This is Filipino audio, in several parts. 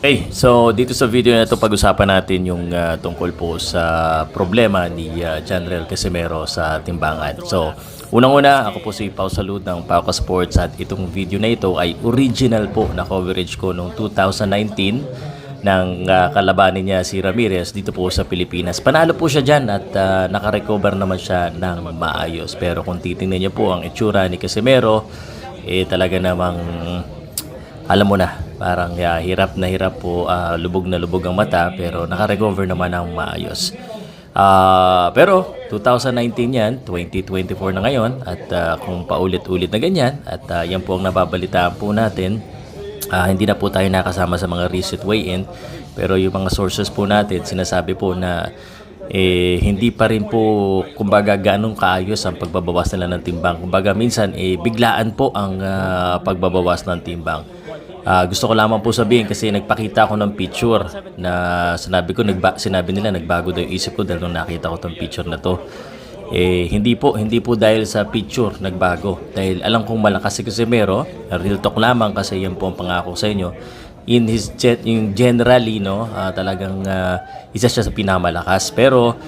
Okay, so dito sa video na ito pag-usapan natin yung ah, tungkol po sa problema ni uh, General Casimero sa timbangan. So, unang-una, ako po si Pau Salud ng Pauka Sports at itong video na ito ay original po na coverage ko noong 2019 ng ah, kalabanin niya si Ramirez dito po sa Pilipinas. Panalo po siya dyan at ah, nakarecover naman siya ng maayos. Pero kung titingnan niyo po ang itsura ni Casimero, eh talaga namang alam mo na, parang yeah, hirap na hirap po, ah, lubog na lubog ang mata, pero nakarecover naman ng maayos. Ah, pero 2019 yan, 2024 na ngayon, at ah, kung paulit-ulit na ganyan, at ah, yan po ang nababalitaan po natin, Ah, hindi na po tayo nakasama sa mga recent weigh-in pero yung mga sources po natin sinasabi po na eh, hindi pa rin po kumbaga ganong kaayos ang pagbabawas nila ng timbang. Kumbaga minsan eh, biglaan po ang ah, pagbabawas ng timbang. Ah, gusto ko lamang po sabihin kasi nagpakita ako ng picture na sinabi ko nagba, sinabi nila nagbago daw yung isip ko dahil nung nakita ko tong picture na to. Eh, hindi po, hindi po dahil sa picture nagbago. Dahil alam kong malakas si Casimero, real talk lamang kasi yan po ang pangako sa inyo. In his jet, yung generally, no, ah, talagang ah, isa siya sa pinamalakas. Pero,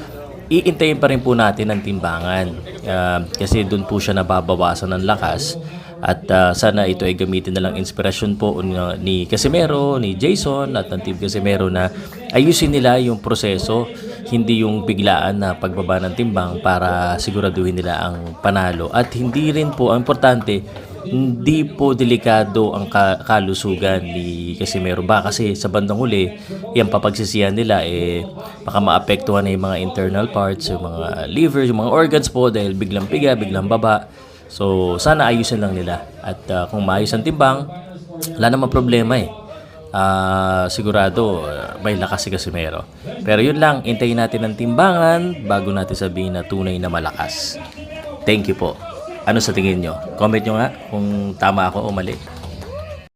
iintayin pa rin po natin ang timbangan. Ah, kasi doon po siya nababawasan ng lakas. At ah, sana ito ay gamitin na lang inspirasyon po ni, ni Casimero, ni Jason at ng team Casimero na ayusin nila yung proseso hindi yung biglaan na pagbaba ng timbang para siguraduhin nila ang panalo. At hindi rin po, ang importante, hindi po delikado ang ka- kalusugan ni Casimero ba kasi sa bandang huli yung papagsisiyan nila eh baka maapektuhan na yung mga internal parts yung mga liver, yung mga organs po dahil biglang piga, biglang baba so sana ayusin lang nila at ah, kung maayos ang timbang wala namang problema eh Ah, sigurado ah, may lakas si Casimero. Pero yun lang, intayin natin ang timbangan bago natin sabihin na tunay na malakas. Thank you po. Ano sa tingin nyo? Comment nyo nga kung tama ako o mali.